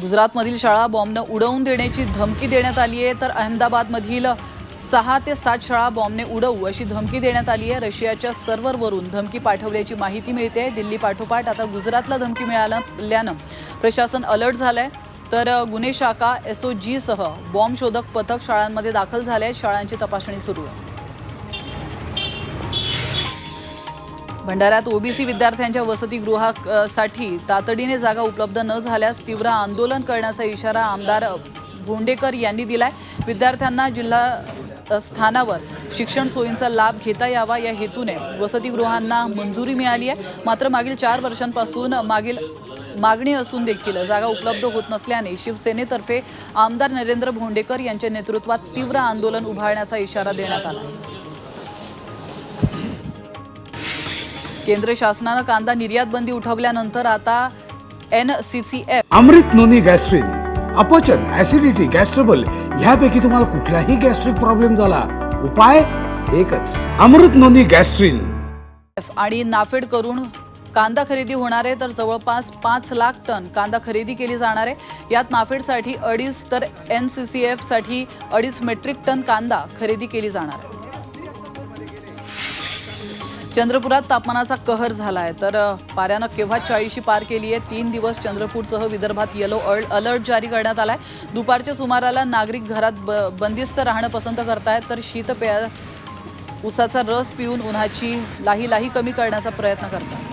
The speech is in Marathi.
गुजरातमधील शाळा बॉम्बनं उडवून देण्याची धमकी देण्यात आली आहे. तर अहमदाबादमधील सहा ते सात शाळा बॉम्बने उडवू अशी धमकी देण्यात आली आहे. रशियाच्या सर्व्हरवरून धमकी पाठवल्याची माहिती मिळते. दिल्ली पाठोपाठ आता गुजरातला धमकी मिळाल्यानं प्रशासन अलर्ट झालंय. तर गुन्हे शाखा एस ओ जीसह बॉम्ब शोधक पथक शाळांमध्ये दाखल झाले आहेत शाळांची तपासणी सुरू आहे. भंडाऱ्यात ओबीसी विद्यार्थ्यांच्या वसतिगृहासाठी तातडीने जागा उपलब्ध न झाल्यास तीव्र आंदोलन करण्याचा इशारा आमदार भोंडेकर यांनी दिलाय. विद्यार्थ्यांना जिल्हा स्थानावर शिक्षण सोयींचा लाभ घेता यावा या हेतूने वसतिगृहांना मंजुरी मिळाली आहे. मात्र मागील चार वर्षांपासून मागील मागणी असून देखील जागा उपलब्ध होत नसल्याने शिवसेनेतर्फे आमदार नरेंद्र भोंडेकर यांच्या नेतृत्वात तीव्र आंदोलन उभारण्याचा इशारा देण्यात आला. केंद्र शासनानं कांदा निर्यात बंदी उठवल्यानंतर आता N C C F. Amrit Noni gastrin अपचन ऍसिडिटी गॅस्ट्रबल ह्यापैकी तुम्हाला कुठलाही गॅस्ट्रिक प्रॉब्लेम झाला उपाय एकच अमृत नोनी गॅस्ट्रिन. आणि नाफेड करून कांदा खरेदी होणार आहे तर जवळपास पाच लाख टन कांदा खरेदी केली जाणार आहे. यात नाफेडसाठी अडीच तर एन सी सी एफसाठी अडीच मेट्रिक टन कांदा खरेदी केली जाणार आहे. चंद्रपुरात तापमानाचा कहर झाला आहे तर पाऱ्यानं केव्हा चाळीशी पार केली आहे तीन दिवस चंद्रपूरसह विदर्भात येलो अलर्ट जारी करण्यात आला आहे दुपारच्या सुमाराला नागरिक घरात ब बंदिस्त राहणं पसंत करतायत तर शीतपेया उसाचा रस पिऊन उन्हाची लाही लाही कमी करण्याचा प्रयत्न करतात